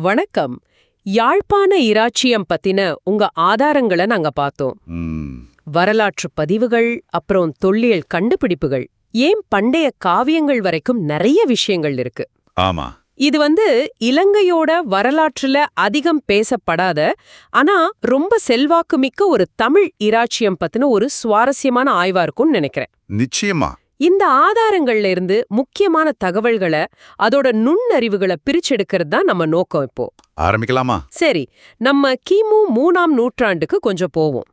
வணக்கம். யாழ்ப்பாண இராச்சியம் பத்தின உங்க ஆதாரங்களை நாங்க பார்த்தோம் வரலாற்று பதிவுகள் அப்புறம் தொல்லியல் கண்டுபிடிப்புகள். ஏன் பண்டைய காவியங்கள் வரைக்கும் நிறைய விஷயங்கள் இருக்கு? ஆமா. இது வந்து இலங்கையோட வரலாற்றுல அதிகம் பேசப்படாத ஆனா ரொம்ப செல்வாக்குமிக்க ஒரு தமிழ் இராச்சியம் பத்தின ஒரு சுவாரஸ்யமான ஆய்வா இருக்கும்னு நினைக்கிறேன். நிச்சயமா. இந்த ஆதாரங்கள்ல இருந்து முக்கியமான தகவல்களை அதோட நுண்ணறிவுகளை பிரிச்செடுக்கிறது தான் நம்ம நோக்கம் இப்போ. ஆரம்பிக்கலாமா? சரி நம்ம கிமு மூணாம் நூற்றாண்டுக்கு கொஞ்சம் போவோம்.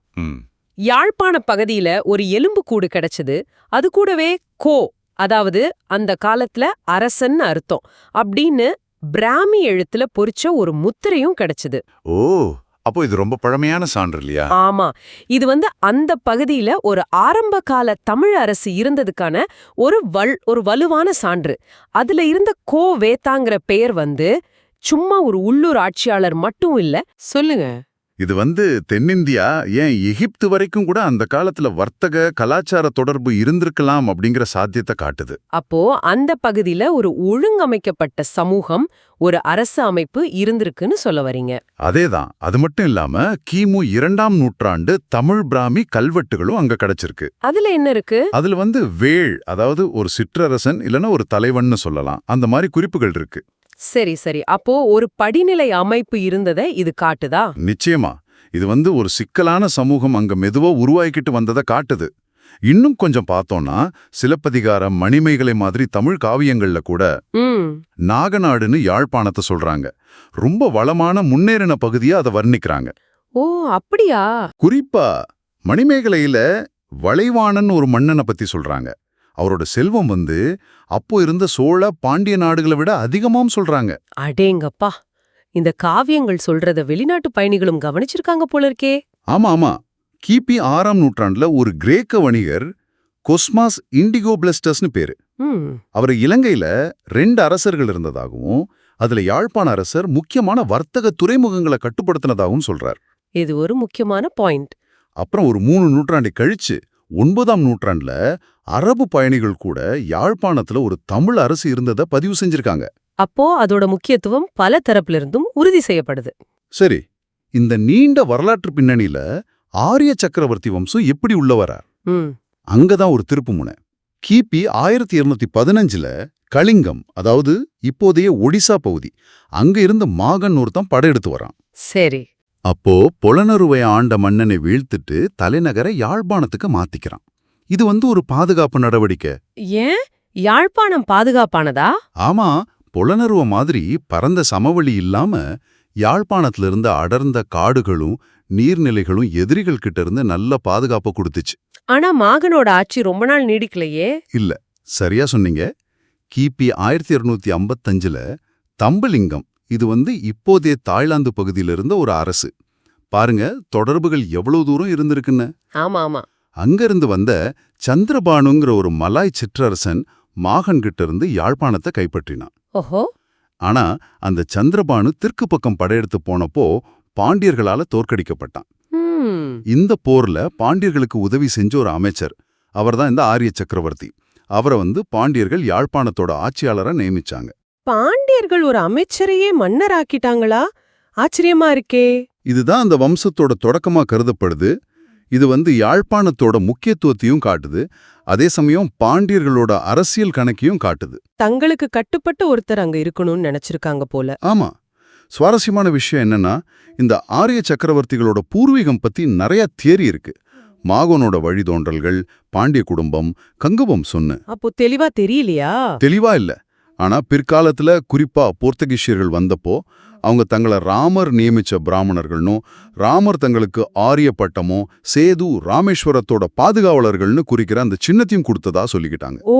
யாழ்ப்பாண பகுதியில ஒரு எலும்புக்கூடு கிடைச்சது. அது கூடவே கோ அதாவது அந்த காலத்துல அரசன்னு அர்த்தம் அப்படின்னு பிராமி எழுத்துல பொறிச்ச ஒரு முத்திரையும் கிடைச்சது. ஓ அப்போ இது ரொம்ப பழமையான சான்று இல்லையா? ஆமா. இது வந்து அந்த பகுதியில ஒரு ஆரம்ப கால தமிழ் அரசு இருந்ததுக்கான ஒரு வல் ஒரு வலுவான சான்று. அதுல இருந்த கோ வேத்தாங்கிற பெயர் வந்து சும்மா ஒரு உள்ளூர் ஆட்சியாளர் மட்டும் இல்ல சொல்லுங்க. இது வந்து தென்னிந்தியா ஏன் எகிப்து வரைக்கும் கூட அந்த காலத்துல வர்த்தக கலாச்சார தொடர்பு இருந்திருக்கலாம் அப்படிங்கிற சாத்தியத்தை காட்டுது. அப்போ அந்த பகுதியில ஒரு ஒழுங்கமைக்கப்பட்ட சமூகம் ஒரு அரசு அமைப்பு இருந்திருக்குன்னு சொல்ல வரீங்க. அதேதான். அது மட்டும் இல்லாம கிமு இரண்டாம் நூற்றாண்டு தமிழ் பிராமி கல்வெட்டுகளும் அங்க கிடைச்சிருக்கு. அதுல என்ன இருக்கு? அதுல வந்து வேள் அதாவது ஒரு சிற்றரசன் இல்லனா ஒரு தலைவன்னு சொல்லலாம். அந்த மாதிரி குறிப்புகள் இருக்கு. சரி சரி. அப்போ ஒரு படிநிலை அமைப்பு இருந்ததை இது காட்டுதா? நிச்சயமா. இது வந்து ஒரு சிக்கலான சமூகம் அங்க மெதுவா உருவாக்கிட்டு வந்ததை காட்டுது. இன்னும் கொஞ்சம் பார்த்தோம்னா சிலப்பதிகாரம் மணிமேகலை மாதிரி தமிழ் காவியங்கள்ல கூட நாகநாடுன்னு யாழ்ப்பாணத்தை சொல்றாங்க. ரொம்ப வளமான முன்னேறின பகுதியா அதை வர்ணிக்கிறாங்க. ஓ அப்படியா? குறிப்பா மணிமேகலையில வளைவாணன் ஒரு மன்னனை பத்தி சொல்றாங்க. அவரோட செல்வம் வந்து அப்போ இருந்த சோழ பாண்டிய நாடுகளை விட அதிகமாம் சொல்றாங்க. அடேங்கப்பா! இந்த காவியங்கள் சொல்றத வெளிநாட்டு பயணிகளும் கவனிச்சிருக்காங்க போல இருக்கே ஆமா ஆமா. கிபி ஆறாம் நூற்றாண்டுல ஒரு கிரேக்க வணிகர் கொஸ்மாஸ் இண்டிகோபிளஸ்டஸ்னு பேரு. ம். அவர் இலங்கையில ரெண்டு அரசர்கள் இருந்ததாகவும் அதுல யாழ்ப்பாண அரசர் முக்கியமான வர்த்தக துறைமுகங்களை கட்டுப்படுத்தினதாகவும் சொல்றார். இது ஒரு முக்கியமான பாயிண்ட். அப்புறம் ஒரு மூணு நூற்றாண்டை கழிச்சு ஒன்பதாம் நூற்றாண்டுல அரபு பயணிகள் கூட யாழ்ப்பாணத்துல ஒரு தமிழ் அரசு இருந்ததை பதிவு செஞ்சிருக்காங்க. அப்போ அதோட முக்கியத்துவம் பல தரப்புல இருந்தும் உறுதி செய்யப்படுது. சரி இந்த நீண்ட வரலாற்று பின்னணியில ஆரிய சக்கரவர்த்தி வம்சம் எப்படி உள்ள வரார் அங்கதான் ஒரு திருப்புமுனை கிபி ஆயிரத்தி இருநூத்தி பதினஞ்சுல கலிங்கம் அதாவது இப்போதைய ஒடிசா பகுதி அங்க இருந்து மாகன் ஒருத்தன் படையெடுத்து வரான். சரி. அப்போ புலனறுவை ஆண்ட மன்னனை வீழ்த்திட்டு தலைநகரை யாழ்ப்பாணத்துக்கு மாத்திக்கிறான். இது வந்து ஒரு பாதுகாப்பு நடவடிக்கை. ஏன்? யாழ்ப்பாணம் பாதுகாப்பானதா? ஆமா புலனறுவ மாதிரி பரந்த சமவெளி இல்லாம யாழ்ப்பாணத்துல இருந்த அடர்ந்த காடுகளும் நீர்நிலைகளும் எதிரிகள் கிட்ட இருந்து நல்ல பாதுகாப்பு கொடுத்துச்சு. ஆனா மாகனோட ஆட்சி ரொம்ப நாள் நீடிக்கலையே. இல்ல சரியா சொன்னீங்க. கிபி ஆயிரத்தி இருநூத்தி ஐம்பத்தஞ்சுல தம்பலிங்கம் இது வந்து இப்போதைய தாய்லாந்து பகுதியில இருந்த ஒரு அரசு. பாருங்க தொடர்புகள் எவ்வளவு தூரம் இருந்திருக்குன்னு. ஆமா ஆமா. அங்கிருந்து வந்த சந்திரபானுங்கிற ஒரு மலாய் சிற்றரசன் மாகன் கிட்ட இருந்து யாழ்ப்பாணத்தை கைப்பற்றினான். ஓஹோ. ஆனா அந்த சந்திரபானு தெற்கு பக்கம் படையெடுத்து போனப்போ பாண்டியர்களால தோற்கடிக்கப்பட்டான். இந்த போர்ல பாண்டியர்களுக்கு உதவி செஞ்ச ஒரு அமைச்சர் அவர்தான் இந்த ஆரிய சக்கரவர்த்தி. அவரை வந்து பாண்டியர்கள் யாழ்ப்பாணத்தோட ஆட்சியாளரா நியமிச்சாங்க. பாண்டியர்கள் ஒரு அமைச்சரையே மன்னராக்கிட்டாங்களா? ஆச்சரியமா இருக்கே. இதுதான் அந்த வம்சத்தோட தொடக்கமா கருதப்படுது. இது வந்து யாழ்ப்பாணத்தோட முக்கியத்துவத்தையும் காட்டுது. அதே சமயம் பாண்டியர்களோட அரசியல் கணக்கையும் காட்டுது. தங்களுக்கு கட்டுப்பட்ட ஒருத்தர் அங்க இருக்கணும்னு நினைச்சிருக்காங்க போல. ஆமா. சுவாரஸ்யமான விஷயம் என்னன்னா இந்த ஆரிய சக்கரவர்த்திகளோட பூர்வீகம் பத்தி நிறைய தியரி இருக்கு. மாகோனோட வழிதோன்றல்கள் பாண்டிய குடும்பம் கங்குவம் சொன்னு அப்போ தெளிவா தெரியலையா? தெளிவா இல்ல. ஆனா பிற்காலத்துல குறிப்பா போர்த்துகீசியர்கள் வந்தப்போ அவங்க தங்களை ராமர் நியமிச்ச பிராமணர்கள்னும் ராமர் தங்களுக்கு ஆரிய பட்டமும் சேது ராமேஸ்வரத்தோட பாதுகாவலர்கள்னு குறிக்கிற அந்த சின்னத்தையும் கொடுத்ததா சொல்லிக்கிட்டாங்க. ஓ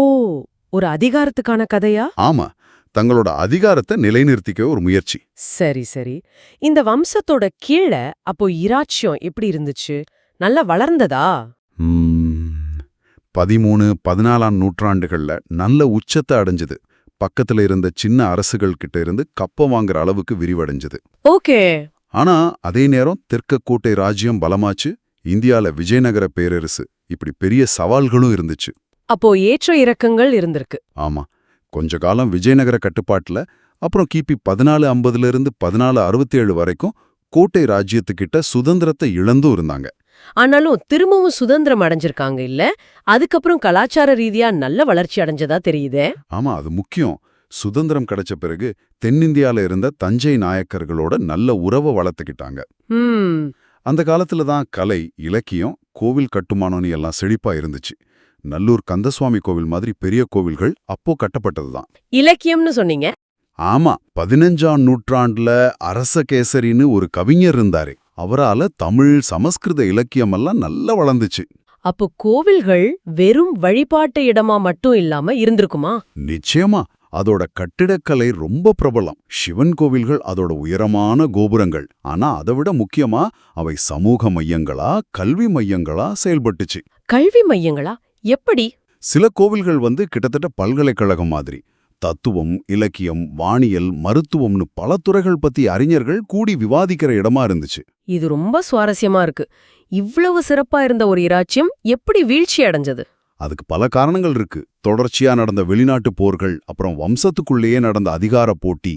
ஒரு அதிகாரத்துக்கான கதையா? ஆமா தங்களோட அதிகாரத்தை நிலைநிறுத்திக்க ஒரு முயற்சி. சரி சரி. இந்த வம்சத்தோட கீழே அப்போ இராச்சியம் எப்படி இருந்துச்சு? நல்லா வளர்ந்ததா? பதிமூணு பதினாலாம் நூற்றாண்டுகள்ல நல்ல உச்சத்தை அடைஞ்சது. பக்கத்துல இருந்த சின்ன அரசுகள் கிட்ட இருந்து கப்ப வாங்குற அளவுக்கு விரிவடைஞ்சது. ஓகே. ஆனா அதே நேரம் தெற்கக்கோட்டை ராஜ்யம் பலமாச்சு இந்தியால விஜயநகர பேரரசு இப்படி பெரிய சவால்களும் இருந்துச்சு. அப்போ ஏற்ற இறக்கங்கள் இருந்திருக்கு. ஆமா கொஞ்ச காலம் விஜயநகர கட்டுப்பாட்டுல அப்புறம் கிபி பதினாலு ஐம்பதுல இருந்து பதினாலு அறுபத்தேழு வரைக்கும் கோட்டை ராஜ்யத்துக்கிட்ட சுதந்திரத்தை இழந்தும் இருந்தாங்க. ஆனாலும் திரும்பவும் சுதந்திரம் அடைஞ்சிருக்காங்க இல்ல? அதுக்கப்புறம் கலாச்சார ரீதியா நல்ல வளர்ச்சி அடைஞ்சதா தெரியுதே? ஆமா அது முக்கியம். சுதந்திரம் கிடைச்ச பிறகு தென்னிந்தியால இருந்த தஞ்சை நாயக்கர்களோட நல்ல உறவை வளர்த்துக்கிட்டாங்க. அந்த காலத்துல தான் கலை இலக்கியம் கோவில் கட்டுமானம்னு எல்லாம் செழிப்பா இருந்துச்சு. நல்லூர் கந்தசுவாமி கோவில் மாதிரி பெரிய கோவில்கள் அப்போ கட்டப்பட்டதுதான் இலக்கியம்னு சொன்னீங்க? ஆமா பதினஞ்சாம் நூற்றாண்டுல அரசகேசரின்னு ஒரு கவிஞர் இருந்தாரு. அவரால தமிழ் சமஸ்கிருத இலக்கியமெல்லாம் நல்லா வளர்ந்துச்சு. அப்போ கோவில்கள் வெறும் வழிபாட்டு இடமா மட்டும் இல்லாம இருந்திருக்குமா? நிச்சயமா. அதோட கட்டிடக்கலை ரொம்ப பிரபலம். சிவன் கோவில்கள் அதோட உயரமான கோபுரங்கள். ஆனா அதை விட முக்கியமா அவை சமூக மையங்களா கல்வி மையங்களா செயல்பட்டுச்சு. கல்வி மையங்களா? எப்படி? சில கோவில்கள் வந்து கிட்டத்தட்ட பல்கலைக்கழகம் மாதிரி. தத்துவம் இலக்கியம் வானியல் மருத்துவம்னு பல துறைகள் பத்தி அறிஞர்கள் கூடி விவாதிக்கிற இடமா இருந்துச்சு. இது ரொம்ப சுவாரஸ்யமா இருக்கு. இவ்வளவு சிறப்பா இருந்த ஒரு இராச்சியம் எப்படி வீழ்ச்சி அடைஞ்சது? அதுக்கு பல காரணங்கள் இருக்கு. தொடர்ச்சியா நடந்த வெளிநாட்டு போர்கள் அப்புறம் வம்சத்துக்குள்ளேயே நடந்த அதிகார போட்டி.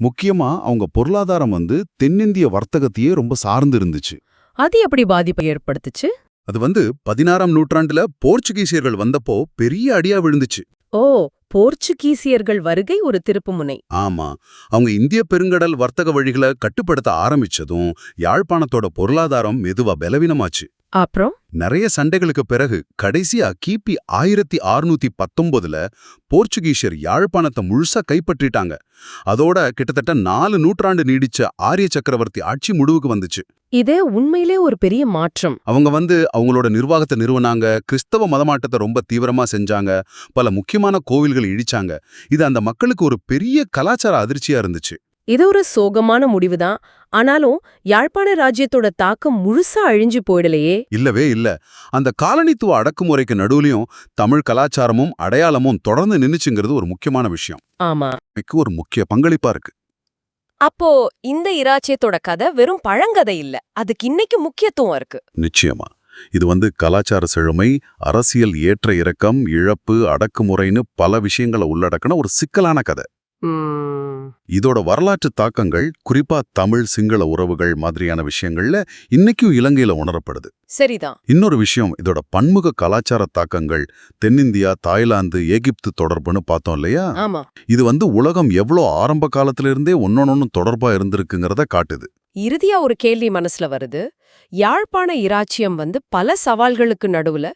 முக்கியமா அவங்க பொருளாதாரம் வந்து தென்னிந்திய வர்த்தகத்தையே ரொம்ப சார்ந்து இருந்துச்சு அது எப்படி பாதிப்பை ஏற்படுத்துச்சு? அது வந்து பதினாறாம் நூற்றாண்டுல போர்ச்சுகீசியர்கள் வந்தப்போ பெரிய அடியா விழுந்துச்சு. ஓ போர்ச்சுகீசியர்கள் வருகை ஒரு திருப்புமுனை. ஆமா அவங்க இந்திய பெருங்கடல் வர்த்தக வழிகளை கட்டுப்படுத்த ஆரம்பிச்சதும் யாழ்ப்பாணத்தோட பொருளாதாரம் மெதுவா பலவீனமாச்சு. அப்புறம்? நிறைய சண்டைகளுக்கு பிறகு கடைசியா கிபி ஆயிரத்தி அறுநூத்தி பத்தொன்பதுல போர்ச்சுகீசியர் யாழ்ப்பாணத்தை முழுசா கைப்பற்றிட்டாங்க. அதோட கிட்டத்தட்ட நாலு நூற்றாண்டு நீடிச்ச ஆரிய சக்கரவர்த்தி ஆட்சி முடிவுக்கு வந்துச்சு. இது உண்மையிலே ஒரு பெரிய மாற்றம். அவங்க வந்து அவங்களோட நிர்வாகத்தை நிறுவனாங்க கிறிஸ்தவ மதமாட்டத்தை ரொம்ப தீவிரமா செஞ்சாங்க பல முக்கியமான கோவில்கள் இடிச்சாங்க. இது அந்த மக்களுக்கு ஒரு பெரிய கலாச்சார அதிர்ச்சியா இருந்துச்சு. இது ஒரு சோகமான முடிவுதான். ஆனாலும் யாழ்ப்பாண ராஜ்யத்தோட தாக்கம் முழுசா அழிஞ்சு போயிடலையே. இல்லவே இல்ல. அந்த காலனித்துவ அடக்குமுறைக்கு நடுவுலயும் தமிழ் கலாச்சாரமும் அடையாளமும் தொடர்ந்து நின்னுச்சுங்கிறது ஒரு முக்கியமான விஷயம். ஆமா. ஒரு முக்கிய பங்களிப்பா இருக்கு. அப்போ இந்த இராச்சியத்தோட கதை வெறும் பழங்கதை இல்ல. அதுக்கு இன்னைக்கு முக்கியத்துவம் இருக்கு. நிச்சயமா. இது வந்து கலாச்சார செழுமை அரசியல் ஏற்ற இறக்கம் இழப்பு அடக்குமுறைன்னு பல விஷயங்களை உள்ளடக்கின ஒரு சிக்கலான கதை. இதோட வரலாற்று தாக்கங்கள் குறிப்பா தமிழ் சிங்கள உறவுகள் மாதிரியான விஷயங்கள்ல இன்னைக்கும் இலங்கையில உணரப்படுது. சரிதான். இன்னொரு விஷயம் இதோட பன்முக கலாச்சார தாக்கங்கள் தென்னிந்தியா தாய்லாந்து எகிப்து தொடர்புன்னு பார்த்தோம் இல்லையா? இது வந்து உலகம் எவ்வளோ ஆரம்ப காலத்துல இருந்தே ஒன்னொன்னு தொடர்பா இருந்திருக்குங்கிறத காட்டுது. இறுதியா ஒரு கேள்வி மனசுல வருது. யாழ்ப்பாண இராச்சியம் வந்து பல சவால்களுக்கு நடுவுல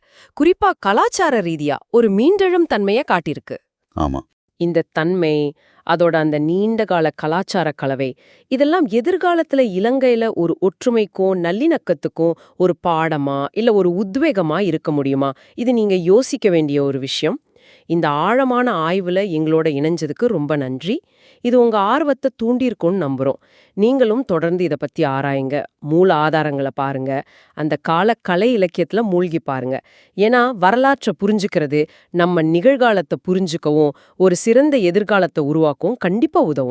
குறிப்பா கலாச்சார ரீதியா ஒரு மீண்டெழும் தன்மைய காட்டியிருக்கு. ஆமா. இந்த தன்மை அதோட அந்த நீண்ட கால கலாச்சார கலவை இதெல்லாம் எதிர்காலத்துல இலங்கையில ஒரு ஒற்றுமைக்கும் நல்லிணக்கத்துக்கும் ஒரு பாடமா இல்ல ஒரு உத்வேகமா இருக்க முடியுமா? இது நீங்க யோசிக்க வேண்டிய ஒரு விஷயம். இந்த ஆழமான ஆய்வுல எங்களோட இணைஞ்சதுக்கு ரொம்ப நன்றி. இது உங்க ஆர்வத்தை தூண்டியிருக்கும்னு நம்புறோம். நீங்களும் தொடர்ந்து இத பத்தி ஆராயுங்க. மூல ஆதாரங்களை பாருங்க. அந்த கால கலை இலக்கியத்துல மூழ்கி பாருங்க. ஏன்னா வரலாற்றை புரிஞ்சுக்கிறது நம்ம நிகழ்காலத்தை புரிஞ்சுக்கவும் ஒரு சிறந்த எதிர்காலத்தை உருவாக்கவும் கண்டிப்பா உதவும்.